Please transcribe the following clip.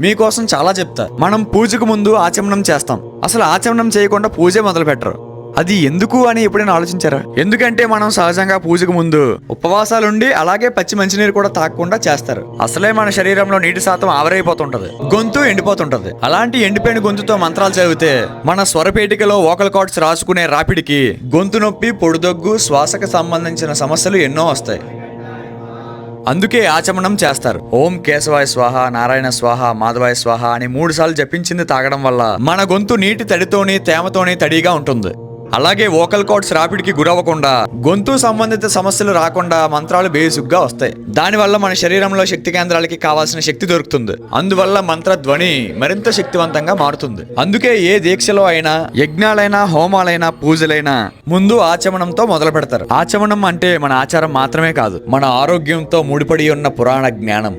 మీకోసం చాలా చెప్తా. మనం పూజకు ముందు ఆచమనం చేస్తాం. అసలు ఆచమనం చేయకుండా పూజ మొదలు పెట్టరు అది ఎందుకు అని ఎప్పుడైనా ఆలోచించారా? ఎందుకంటే మనం సహజంగా పూజకు ముందు ఉపవాసాలుండి అలాగే పచ్చి మంచినీరు కూడా తాగకుండా చేస్తారు. అసలే మన శరీరంలో నీటి శాతం ఆవరైపోతుంటది. గొంతు ఎండిపోతుంటది. అలాంటి ఎండిపోయిన గొంతుతో మంత్రాలు చదివితే మన స్వరపేటికలో ఓకల్ కార్డ్స్ రాసుకునే రాపిడికి గొంతు నొప్పి పొడిదొగ్గు శ్వాసకు సంబంధించిన సమస్యలు ఎన్నో వస్తాయి. అందుకే ఆచమనం చేస్తారు. ఓం కేశవాయ స్వాహ నారాయణ స్వాహ మాధవాయ స్వాహ అని మూడు సార్లు జపించింది తాగడం వల్ల మన గొంతు నీటి తడితోని తేమతోని తడిగా ఉంటుంది. అలాగే వోకల్ కార్డ్స్ రాపిడికి గురవ్వకుండా గొంతు సంబంధిత సమస్యలు రాకుండా మంత్రాలు బేసిక్గా వస్తాయి. దానివల్ల మన శరీరంలో శక్తి కేంద్రాలకి కావాల్సిన శక్తి దొరుకుతుంది. అందువల్ల మంత్ర ధ్వని మరింత శక్తివంతంగా మారుతుంది. అందుకే ఏ దీక్షలో అయినా యజ్ఞాలైనా హోమాలైనా పూజలైనా ముందు ఆచమనంతో మొదలు పెడతారు. ఆచమనం అంటే మన ఆచారం మాత్రమే కాదు మన ఆరోగ్యంతో ముడిపడి ఉన్న పురాణ జ్ఞానం.